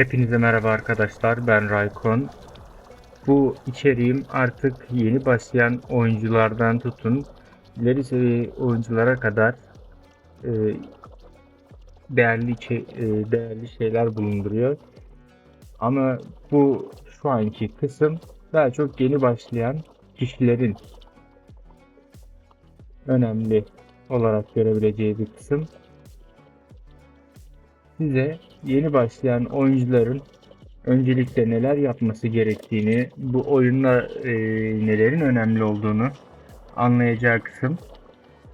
Hepinize merhaba arkadaşlar. Ben Raykon. Bu içeriğim artık yeni başlayan oyunculardan tutun ileri seviye oyunculara kadar e, değerli e, değerli şeyler bulunduruyor. Ama bu şu anki kısım daha çok yeni başlayan kişilerin önemli olarak görebileceği bir kısım size yeni başlayan oyuncuların öncelikle neler yapması gerektiğini, bu oyunda e, nelerin önemli olduğunu anlayacağı kısım.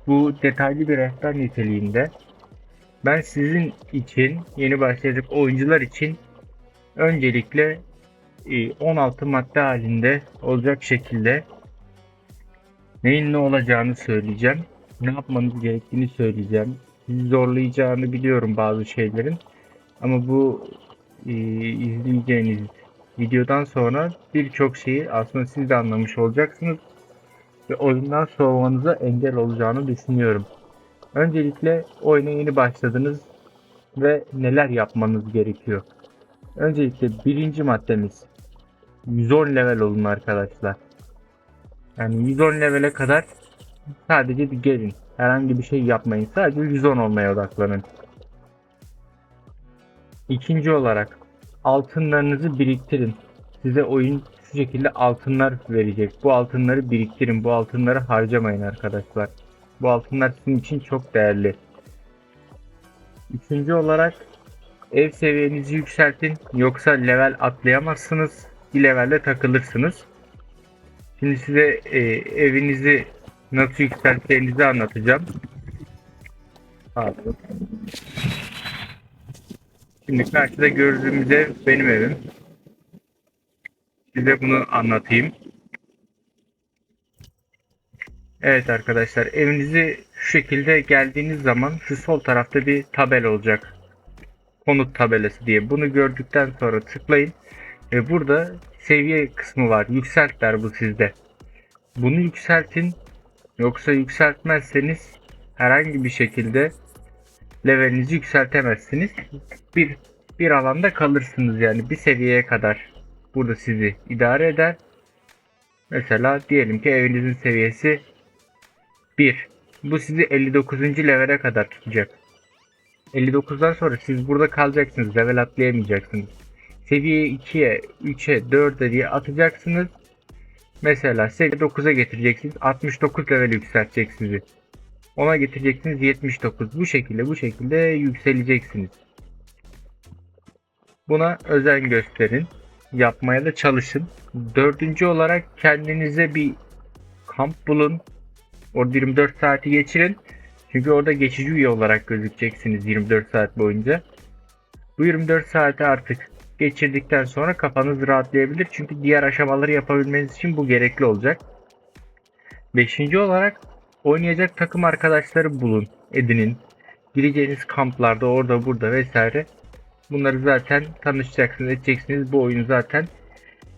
Bu detaylı bir rehber niteliğinde. Ben sizin için, yeni başlayacak oyuncular için öncelikle e, 16 madde halinde olacak şekilde neyin ne olacağını söyleyeceğim. Ne yapmanız gerektiğini söyleyeceğim. Zorlayacağını biliyorum bazı şeylerin. Ama bu e, izleyeceğiniz videodan sonra birçok şeyi aslında siz de anlamış olacaksınız. Ve oyundan soğumanıza engel olacağını düşünüyorum. Öncelikle oyuna yeni başladınız ve neler yapmanız gerekiyor. Öncelikle birinci maddemiz 110 level olun arkadaşlar. Yani 110 levele kadar sadece bir gelin. Herhangi bir şey yapmayın. Sadece 110 olmaya odaklanın. İkinci olarak altınlarınızı biriktirin. Size oyun şu şekilde altınlar verecek. Bu altınları biriktirin. Bu altınları harcamayın arkadaşlar. Bu altınlar sizin için çok değerli. Üçüncü olarak ev seviyenizi yükseltin. Yoksa level atlayamazsınız. Bir levelde takılırsınız. Şimdi size e, evinizi nasıl yükselteceğinizi anlatacağım. Pardon. Şimdi karşıda gördüğümüz ev benim evim. Size bunu anlatayım. Evet arkadaşlar evinizi şu şekilde geldiğiniz zaman şu sol tarafta bir tabel olacak. Konut tabelası diye. Bunu gördükten sonra tıklayın. Ve burada seviye kısmı var. Yükselt der bu sizde. Bunu yükseltin. Yoksa yükseltmezseniz herhangi bir şekilde levelinizi yükseltemezsiniz. Bir bir alanda kalırsınız yani bir seviyeye kadar burada sizi idare eder. Mesela diyelim ki evinizin seviyesi 1. Bu sizi 59. levele kadar tutacak. 59'dan sonra siz burada kalacaksınız. Level atlayamayacaksınız. Seviye 2'ye, 3'e, 4'e diye atacaksınız. Mesela seviye 9'a getireceksiniz. 69 level yükseltecek sizi. Ona getireceksiniz 79. Bu şekilde bu şekilde yükseleceksiniz. Buna özen gösterin. Yapmaya da çalışın. Dördüncü olarak kendinize bir kamp bulun. Orada 24 saati geçirin. Çünkü orada geçici üye olarak gözükeceksiniz 24 saat boyunca. Bu 24 saati artık geçirdikten sonra kafanız rahatlayabilir. Çünkü diğer aşamaları yapabilmeniz için bu gerekli olacak. Beşinci olarak oynayacak takım arkadaşları bulun, edinin. Gireceğiniz kamplarda orada burada vesaire. Bunları zaten tanışacaksınız, edeceksiniz. Bu oyun zaten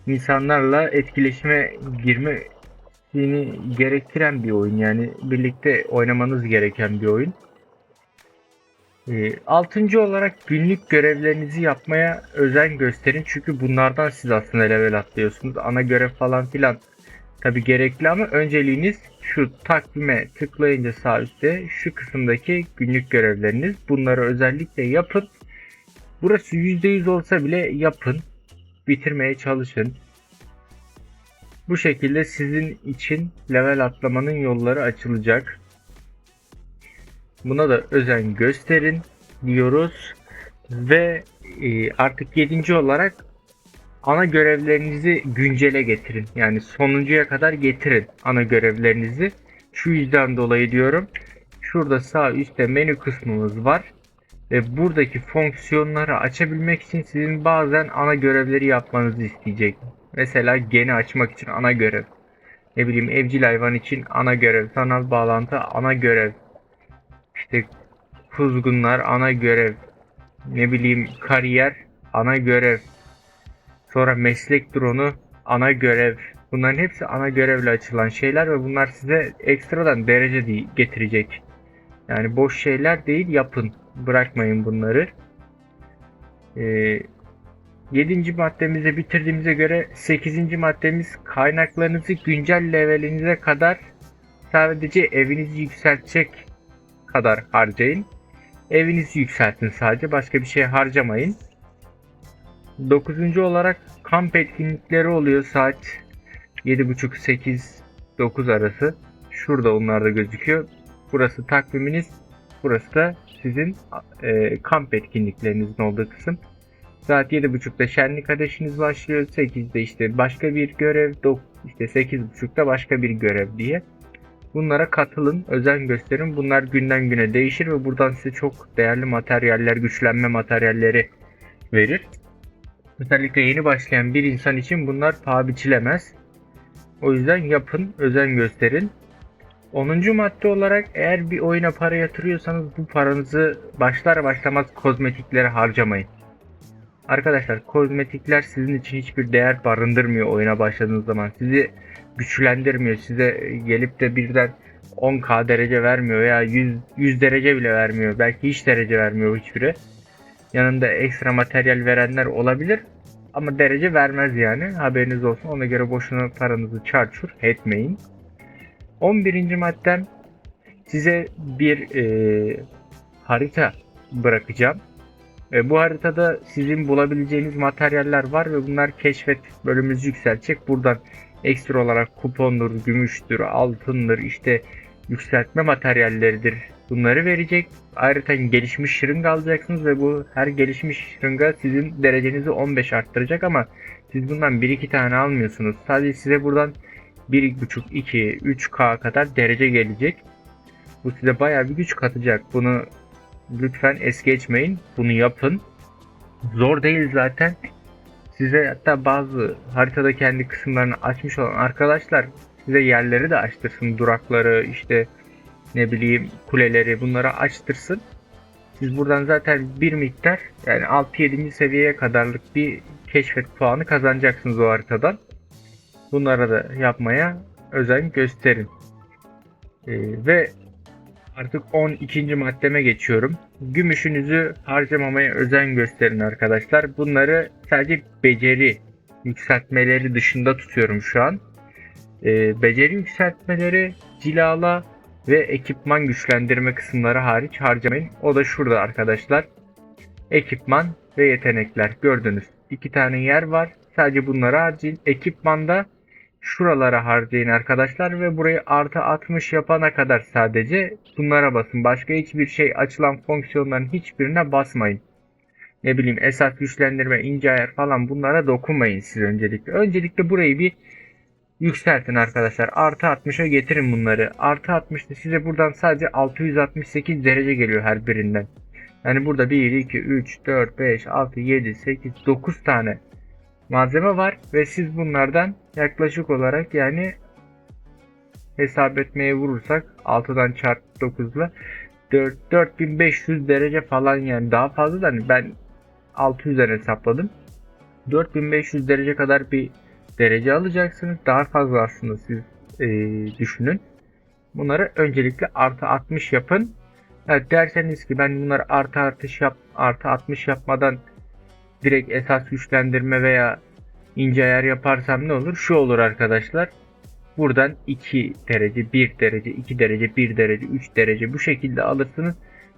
insanlarla etkileşime girmesini gerektiren bir oyun. Yani birlikte oynamanız gereken bir oyun. E, altıncı olarak günlük görevlerinizi yapmaya özen gösterin. Çünkü bunlardan siz aslında level atlıyorsunuz. Ana görev falan filan tabi gerekli ama önceliğiniz şu takvime tıklayınca sağ üstte şu kısımdaki günlük görevleriniz. Bunları özellikle yapın. Burası %100 olsa bile yapın. Bitirmeye çalışın. Bu şekilde sizin için level atlamanın yolları açılacak. Buna da özen gösterin diyoruz. Ve e, artık yedinci olarak ana görevlerinizi güncele getirin. Yani sonuncuya kadar getirin ana görevlerinizi. Şu yüzden dolayı diyorum. Şurada sağ üstte menü kısmımız var. Ve buradaki fonksiyonları açabilmek için sizin bazen ana görevleri yapmanızı isteyecek. Mesela geni açmak için ana görev. Ne bileyim evcil hayvan için ana görev. Sanal bağlantı ana görev. İşte kuzgunlar ana görev. Ne bileyim kariyer ana görev. Sonra meslek drone'u ana görev. Bunların hepsi ana görevle açılan şeyler ve bunlar size ekstradan derece getirecek. Yani boş şeyler değil yapın. Bırakmayın bunları. Ee, 7. maddemizi bitirdiğimize göre 8. maddemiz kaynaklarınızı güncel levelinize kadar sadece evinizi yükseltecek kadar harcayın. Evinizi yükseltin sadece başka bir şey harcamayın. 9. olarak kamp etkinlikleri oluyor saat 7.30 8 9 arası. Şurada onlar da gözüküyor. Burası takviminiz. Burası da sizin e, kamp etkinliklerinizin olduğu kısım. Saat 7.30'da şenlik ateşiniz başlıyor. 8'de işte başka bir görev. işte 8.30'da başka bir görev diye. Bunlara katılın, özen gösterin. Bunlar günden güne değişir ve buradan size çok değerli materyaller, güçlenme materyalleri verir. Özellikle yeni başlayan bir insan için bunlar paha biçilemez. O yüzden yapın, özen gösterin. 10. madde olarak eğer bir oyuna para yatırıyorsanız bu paranızı başlar başlamaz kozmetiklere harcamayın. Arkadaşlar kozmetikler sizin için hiçbir değer barındırmıyor oyuna başladığınız zaman. Sizi güçlendirmiyor. Size gelip de birden 10k derece vermiyor veya 100, 100 derece bile vermiyor. Belki hiç derece vermiyor hiçbiri. Yanında ekstra materyal verenler olabilir. Ama derece vermez yani. Haberiniz olsun. Ona göre boşuna paranızı çarçur etmeyin. 11. maddem size bir e, harita bırakacağım. E, bu haritada sizin bulabileceğiniz materyaller var ve bunlar keşfet bölümümüzü yükseltecek. Buradan ekstra olarak kupondur, gümüştür, altındır, işte yükseltme materyalleridir. Bunları verecek. Ayrıca gelişmiş şırınga alacaksınız ve bu her gelişmiş şırınga sizin derecenizi 15 arttıracak ama siz bundan 1-2 tane almıyorsunuz. Sadece size buradan 1.5, 2, 3K kadar derece gelecek. Bu size bayağı bir güç katacak. Bunu lütfen es geçmeyin. Bunu yapın. Zor değil zaten. Size hatta bazı haritada kendi kısımlarını açmış olan arkadaşlar size yerleri de açtırsın. Durakları işte ne bileyim kuleleri bunları açtırsın. Siz buradan zaten bir miktar yani 6-7. seviyeye kadarlık bir keşfet puanı kazanacaksınız o haritadan. Bunlara da yapmaya özen gösterin. Ee, ve artık 12. maddeme geçiyorum. Gümüşünüzü harcamamaya özen gösterin arkadaşlar. Bunları sadece beceri yükseltmeleri dışında tutuyorum şu an. Ee, beceri yükseltmeleri, cilala ve ekipman güçlendirme kısımları hariç harcamayın. O da şurada arkadaşlar. Ekipman ve yetenekler gördünüz. İki tane yer var. Sadece bunları harcayın. Ekipmanda şuralara harcayın arkadaşlar ve burayı artı 60 yapana kadar sadece bunlara basın. Başka hiçbir şey açılan fonksiyonların hiçbirine basmayın. Ne bileyim esas güçlendirme, ince ayar falan bunlara dokunmayın siz öncelikle. Öncelikle burayı bir yükseltin arkadaşlar. Artı 60'a getirin bunları. Artı 60'da size buradan sadece 668 derece geliyor her birinden. Yani burada 1, 2, 3, 4, 5, 6, 7, 8, 9 tane malzeme var ve siz bunlardan yaklaşık olarak yani hesap etmeye vurursak 6'dan çarp 9 ile 4, 4500 derece falan yani daha fazla da hani ben 600'den hesapladım. 4500 derece kadar bir derece alacaksınız. Daha fazla aslında siz e, düşünün. Bunları öncelikle artı 60 yapın. Evet, derseniz ki ben bunları artı artış yap artı 60 yapmadan direkt esas güçlendirme veya ince ayar yaparsam ne olur? Şu olur arkadaşlar. Buradan 2 derece, 1 derece, 2 derece, 1 derece, 3 derece bu şekilde alırsınız.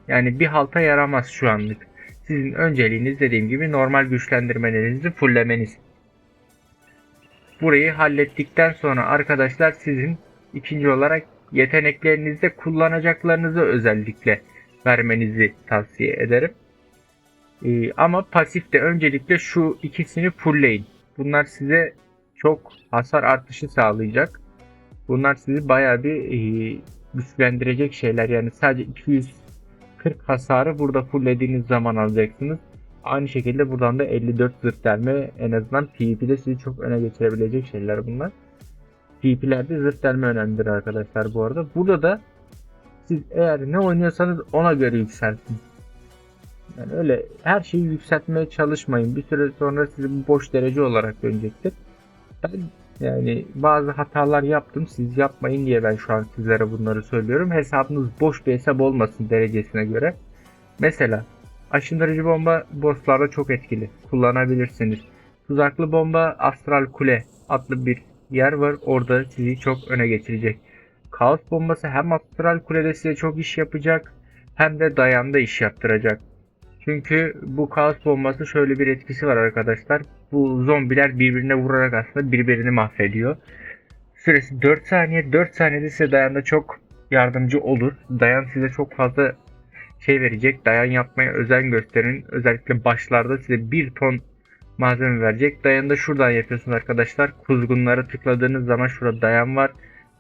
Yani bir halta yaramaz şu anlık. Sizin önceliğiniz dediğim gibi normal güçlendirmelerinizi fullemeniz. Burayı hallettikten sonra arkadaşlar sizin ikinci olarak yeteneklerinizde kullanacaklarınızı özellikle vermenizi tavsiye ederim. Ee, ama pasifte öncelikle şu ikisini fullleyin. Bunlar size çok hasar artışı sağlayacak. Bunlar sizi bayağı bir e, güçlendirecek şeyler. Yani sadece 240 hasarı burada fulllediğiniz zaman alacaksınız. Aynı şekilde buradan da 54 zırh delme en azından PvP'de sizi çok öne geçirebilecek şeyler bunlar. PvP'lerde zırh delme önemlidir arkadaşlar bu arada. Burada da siz eğer ne oynuyorsanız ona göre yükseltin. Yani öyle her şeyi yükseltmeye çalışmayın. Bir süre sonra sizi bu boş derece olarak dönecektir. Ben yani bazı hatalar yaptım. Siz yapmayın diye ben şu an sizlere bunları söylüyorum. Hesabınız boş bir hesap olmasın derecesine göre. Mesela Aşındırıcı bomba bosslarda çok etkili. Kullanabilirsiniz. Tuzaklı bomba Astral Kule adlı bir yer var. Orada sizi çok öne geçirecek. Kaos bombası hem Astral Kule'de size çok iş yapacak hem de dayanda iş yaptıracak. Çünkü bu kaos bombası şöyle bir etkisi var arkadaşlar. Bu zombiler birbirine vurarak aslında birbirini mahvediyor. Süresi 4 saniye. 4 saniyede size dayanda çok yardımcı olur. Dayan size çok fazla şey verecek. Dayan yapmaya özen gösterin. Özellikle başlarda size bir ton malzeme verecek. Dayanı da şuradan yapıyorsunuz arkadaşlar. Kuzgunlara tıkladığınız zaman şurada dayan var.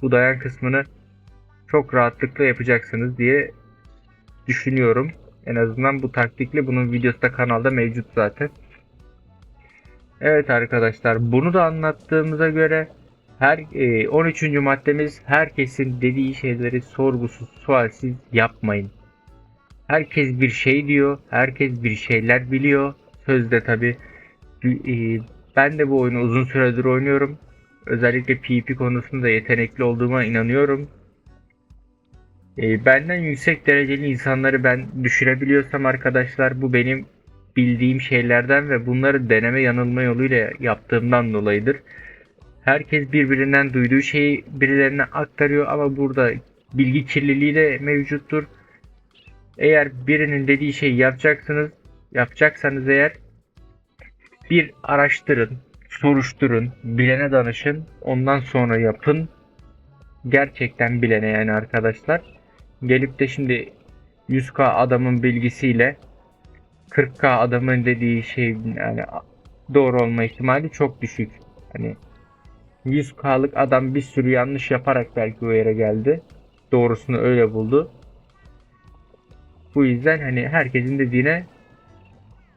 Bu dayan kısmını çok rahatlıkla yapacaksınız diye düşünüyorum. En azından bu taktikle bunun videosu da kanalda mevcut zaten. Evet arkadaşlar bunu da anlattığımıza göre her e, 13. maddemiz herkesin dediği şeyleri sorgusuz sualsiz yapmayın. Herkes bir şey diyor, herkes bir şeyler biliyor. Sözde tabi. Ben de bu oyunu uzun süredir oynuyorum. Özellikle PvP konusunda yetenekli olduğuma inanıyorum. E, benden yüksek dereceli insanları ben düşürebiliyorsam arkadaşlar bu benim bildiğim şeylerden ve bunları deneme yanılma yoluyla yaptığımdan dolayıdır. Herkes birbirinden duyduğu şeyi birilerine aktarıyor ama burada bilgi kirliliği de mevcuttur. Eğer birinin dediği şeyi yapacaksınız, yapacaksanız eğer bir araştırın, soruşturun, bilene danışın, ondan sonra yapın. Gerçekten bilene yani arkadaşlar. Gelip de şimdi 100k adamın bilgisiyle 40k adamın dediği şey yani doğru olma ihtimali çok düşük. Hani 100k'lık adam bir sürü yanlış yaparak belki o yere geldi. Doğrusunu öyle buldu. Bu yüzden hani herkesin dediğine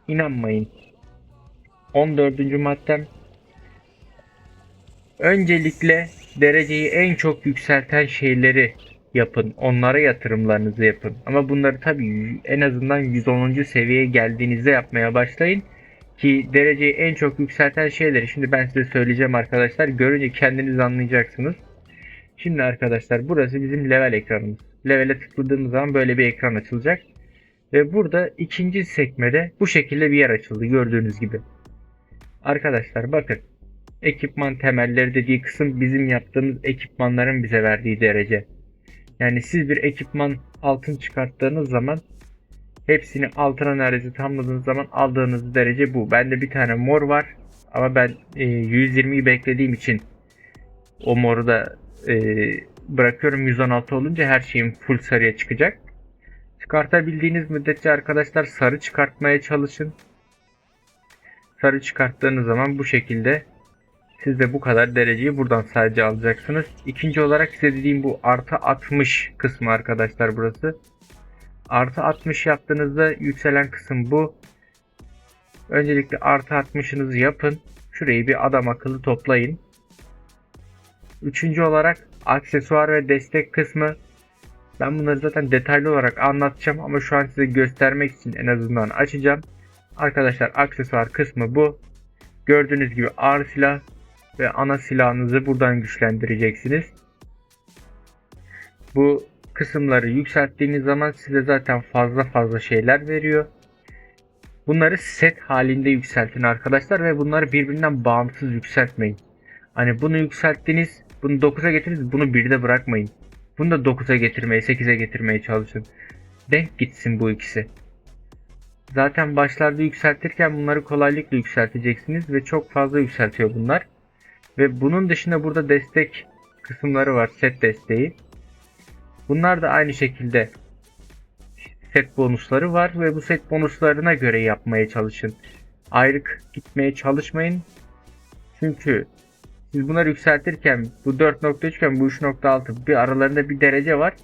inanmayın. 14. maddem Öncelikle dereceyi en çok yükselten şeyleri yapın. Onlara yatırımlarınızı yapın. Ama bunları tabii en azından 110. seviyeye geldiğinizde yapmaya başlayın. Ki dereceyi en çok yükselten şeyleri şimdi ben size söyleyeceğim arkadaşlar. Görünce kendiniz anlayacaksınız. Şimdi arkadaşlar burası bizim level ekranımız. Level'e tıkladığımız zaman böyle bir ekran açılacak. Ve burada ikinci sekmede bu şekilde bir yer açıldı gördüğünüz gibi. Arkadaşlar bakın. Ekipman temelleri dediği kısım bizim yaptığımız ekipmanların bize verdiği derece. Yani siz bir ekipman altın çıkarttığınız zaman hepsini altına neredeyse tamamladığınız zaman aldığınız derece bu. Bende bir tane mor var ama ben e, 120'yi beklediğim için o moru da e, bırakıyorum 116 olunca her şeyim full sarıya çıkacak. Çıkartabildiğiniz müddetçe arkadaşlar sarı çıkartmaya çalışın. Sarı çıkarttığınız zaman bu şekilde siz de bu kadar dereceyi buradan sadece alacaksınız. İkinci olarak size dediğim bu artı 60 kısmı arkadaşlar burası. Artı 60 yaptığınızda yükselen kısım bu. Öncelikle artı 60'ınızı yapın. Şurayı bir adam akıllı toplayın. Üçüncü olarak aksesuar ve destek kısmı. Ben bunları zaten detaylı olarak anlatacağım ama şu an size göstermek için en azından açacağım. Arkadaşlar aksesuar kısmı bu. Gördüğünüz gibi ağır silah ve ana silahınızı buradan güçlendireceksiniz. Bu kısımları yükselttiğiniz zaman size zaten fazla fazla şeyler veriyor. Bunları set halinde yükseltin arkadaşlar ve bunları birbirinden bağımsız yükseltmeyin. Hani bunu yükselttiniz, bunu 9'a getirdiniz, bunu 1'de bırakmayın. Bunu da 9'a getirmeye, 8'e getirmeye çalışın. Denk gitsin bu ikisi. Zaten başlarda yükseltirken bunları kolaylıkla yükselteceksiniz ve çok fazla yükseltiyor bunlar. Ve bunun dışında burada destek kısımları var. Set desteği. Bunlar da aynı şekilde set bonusları var ve bu set bonuslarına göre yapmaya çalışın. Ayrık gitmeye çalışmayın. Çünkü siz bunları yükseltirken bu 4.3 iken bu 3.6 bir aralarında bir derece var.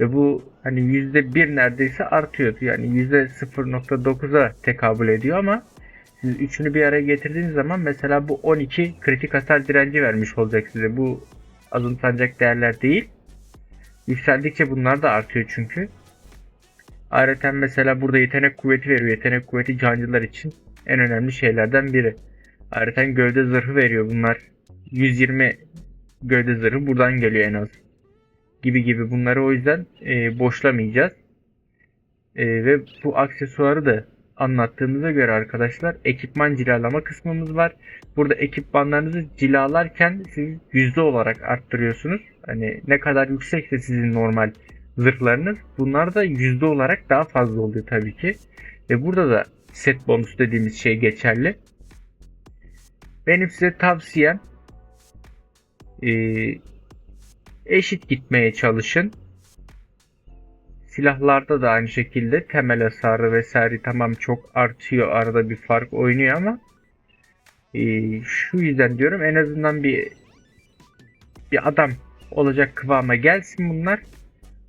Ve bu hani %1 neredeyse artıyor. Yani %0.9'a tekabül ediyor ama siz üçünü bir araya getirdiğiniz zaman mesela bu 12 kritik hasar direnci vermiş olacak size. Bu azımsanacak değerler değil. Yükseldikçe bunlar da artıyor çünkü. Ayrıca mesela burada yetenek kuvveti veriyor. Yetenek kuvveti cancılar için en önemli şeylerden biri. Ayrıca gövde zırhı veriyor bunlar. 120 gövde zırhı buradan geliyor en az. Gibi gibi bunları o yüzden e, boşlamayacağız. Ee, ve bu aksesuarı da anlattığımıza göre arkadaşlar ekipman cilalama kısmımız var. Burada ekipmanlarınızı cilalarken siz yüzde olarak arttırıyorsunuz. Hani ne kadar yüksekse sizin normal zırhlarınız bunlar da yüzde olarak daha fazla oluyor tabii ki. Ve burada da set bonus dediğimiz şey geçerli. Benim size tavsiyem eşit gitmeye çalışın. Silahlarda da aynı şekilde temel hasarı vesaire tamam çok artıyor arada bir fark oynuyor ama eee, şu yüzden diyorum en azından bir bir adam olacak kıvama gelsin bunlar.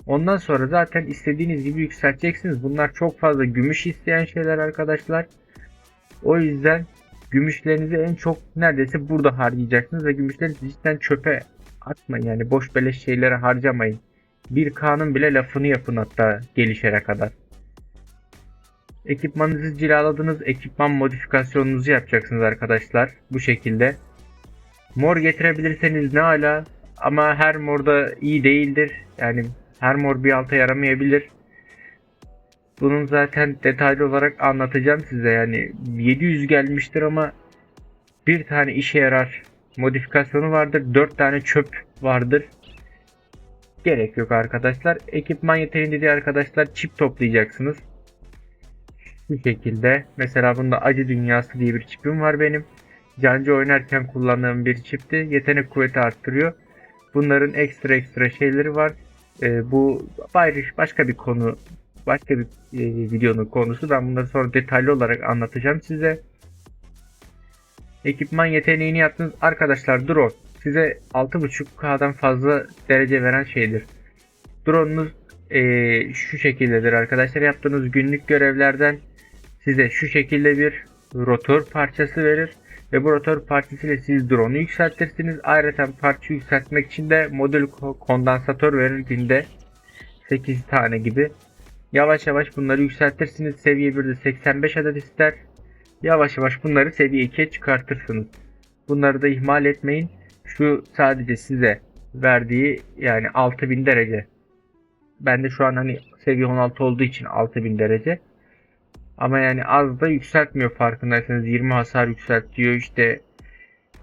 Ondan sonra zaten istediğiniz gibi yükselteceksiniz. Bunlar çok fazla gümüş isteyen şeyler arkadaşlar. O yüzden gümüşlerinizi en çok neredeyse burada harcayacaksınız ve gümüşleri cidden çöpe atmayın. Yani boş beleş şeylere harcamayın. Bir K'nın bile lafını yapın hatta gelişene kadar. Ekipmanınızı cilaladınız. Ekipman modifikasyonunuzu yapacaksınız arkadaşlar. Bu şekilde. Mor getirebilirseniz ne ala ama her morda iyi değildir. Yani her mor bir alta yaramayabilir. Bunun zaten detaylı olarak anlatacağım size. Yani 700 gelmiştir ama bir tane işe yarar modifikasyonu vardır. 4 tane çöp vardır. Gerek yok arkadaşlar. Ekipman yeteneğinde de arkadaşlar çip toplayacaksınız. Bu şekilde. Mesela bunda acı dünyası diye bir çipim var benim. Cancı oynarken kullandığım bir çipti. Yetenek kuvveti arttırıyor. Bunların ekstra ekstra şeyleri var. Ee, bu başka bir konu, başka bir e, videonun konusu. Ben bunları sonra detaylı olarak anlatacağım size. Ekipman yeteneğini yaptınız. Arkadaşlar drone size 6.5K'dan fazla derece veren şeydir. Drone'unuz e, şu şekildedir arkadaşlar. Yaptığınız günlük görevlerden size şu şekilde bir rotor parçası verir. Ve bu rotor parçasıyla siz drone'u yükseltirsiniz. Ayrıca parça yükseltmek için de modül ko- kondansatör verir günde 8 tane gibi. Yavaş yavaş bunları yükseltirsiniz. Seviye 1'de 85 adet ister. Yavaş yavaş bunları seviye 2'ye çıkartırsınız. Bunları da ihmal etmeyin. Şu sadece size verdiği yani 6000 derece. Ben de şu an hani seviye 16 olduğu için 6000 derece. Ama yani az da yükseltmiyor farkındaysanız 20 hasar yükseltiyor işte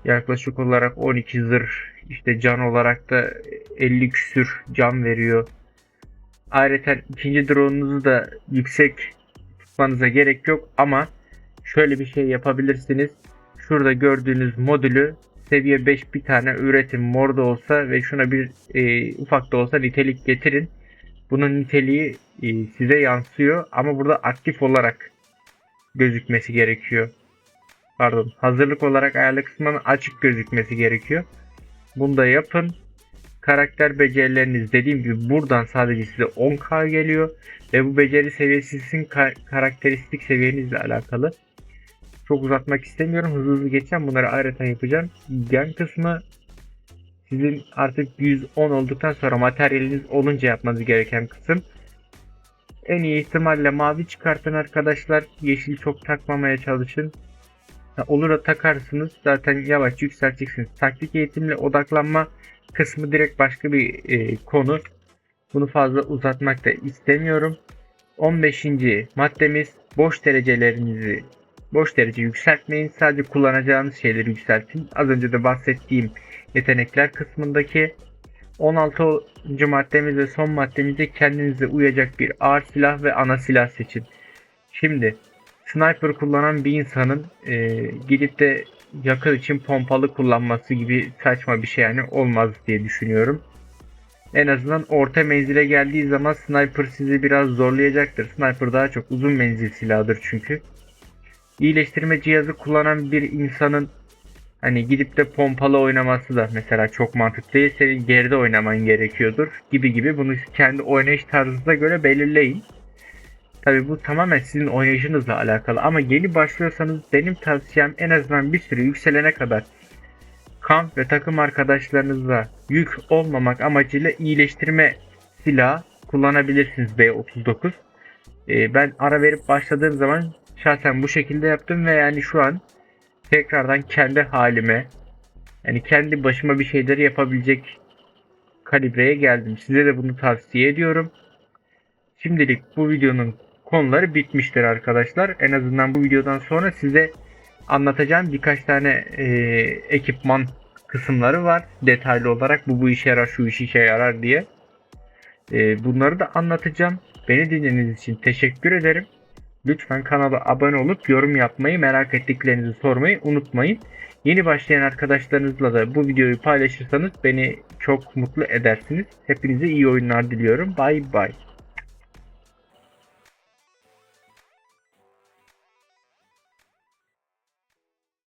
yaklaşık olarak 12 zırh işte can olarak da 50 küsür can veriyor. Ayrıca ikinci drone'unuzu da yüksek tutmanıza gerek yok ama şöyle bir şey yapabilirsiniz. Şurada gördüğünüz modülü seviye 5 bir tane üretin mor da olsa ve şuna bir e, ufak da olsa nitelik getirin. Bunun niteliği e, size yansıyor ama burada aktif olarak gözükmesi gerekiyor. Pardon, hazırlık olarak ayarlı kısmının açık gözükmesi gerekiyor. Bunu da yapın. Karakter becerileriniz dediğim gibi buradan sadece size 10k geliyor ve bu beceri seviyesi sizin ka- karakteristik seviyenizle alakalı. Çok uzatmak istemiyorum. Hızlı hızlı geçeceğim. Bunları ayrıca yapacağım. Gen kısmı sizin artık 110 olduktan sonra materyaliniz olunca yapmanız gereken kısım. En iyi ihtimalle mavi çıkartın arkadaşlar. Yeşil çok takmamaya çalışın. Olur da takarsınız zaten yavaş yükselteceksiniz. Taktik eğitimle odaklanma kısmı direkt başka bir e, konu. Bunu fazla uzatmak da istemiyorum. 15. maddemiz boş derecelerinizi boş derece yükseltmeyin. Sadece kullanacağınız şeyleri yükseltin. Az önce de bahsettiğim yetenekler kısmındaki 16. maddemiz ve son maddemizde kendinize uyacak bir ağır silah ve ana silah seçin. Şimdi sniper kullanan bir insanın e, gidip de yakın için pompalı kullanması gibi saçma bir şey yani olmaz diye düşünüyorum. En azından orta menzile geldiği zaman sniper sizi biraz zorlayacaktır. Sniper daha çok uzun menzil silahıdır çünkü. İyileştirme cihazı kullanan bir insanın hani gidip de pompalı oynaması da mesela çok mantıklı değil. Senin geride oynaman gerekiyordur gibi gibi bunu kendi oynayış tarzınıza göre belirleyin. Tabi bu tamamen sizin oynayışınızla alakalı ama yeni başlıyorsanız benim tavsiyem en azından bir süre yükselene kadar kamp ve takım arkadaşlarınızla yük olmamak amacıyla iyileştirme silah kullanabilirsiniz B39. Ee, ben ara verip başladığım zaman şahsen bu şekilde yaptım ve yani şu an tekrardan kendi halime yani kendi başıma bir şeyleri yapabilecek kalibreye geldim. Size de bunu tavsiye ediyorum. Şimdilik bu videonun konuları bitmiştir arkadaşlar. En azından bu videodan sonra size anlatacağım birkaç tane e, ekipman kısımları var. Detaylı olarak bu bu işe yarar, şu iş işe yarar diye. E, bunları da anlatacağım. Beni dinlediğiniz için teşekkür ederim. Lütfen kanala abone olup yorum yapmayı, merak ettiklerinizi sormayı unutmayın. Yeni başlayan arkadaşlarınızla da bu videoyu paylaşırsanız beni çok mutlu edersiniz. Hepinize iyi oyunlar diliyorum. Bay bay.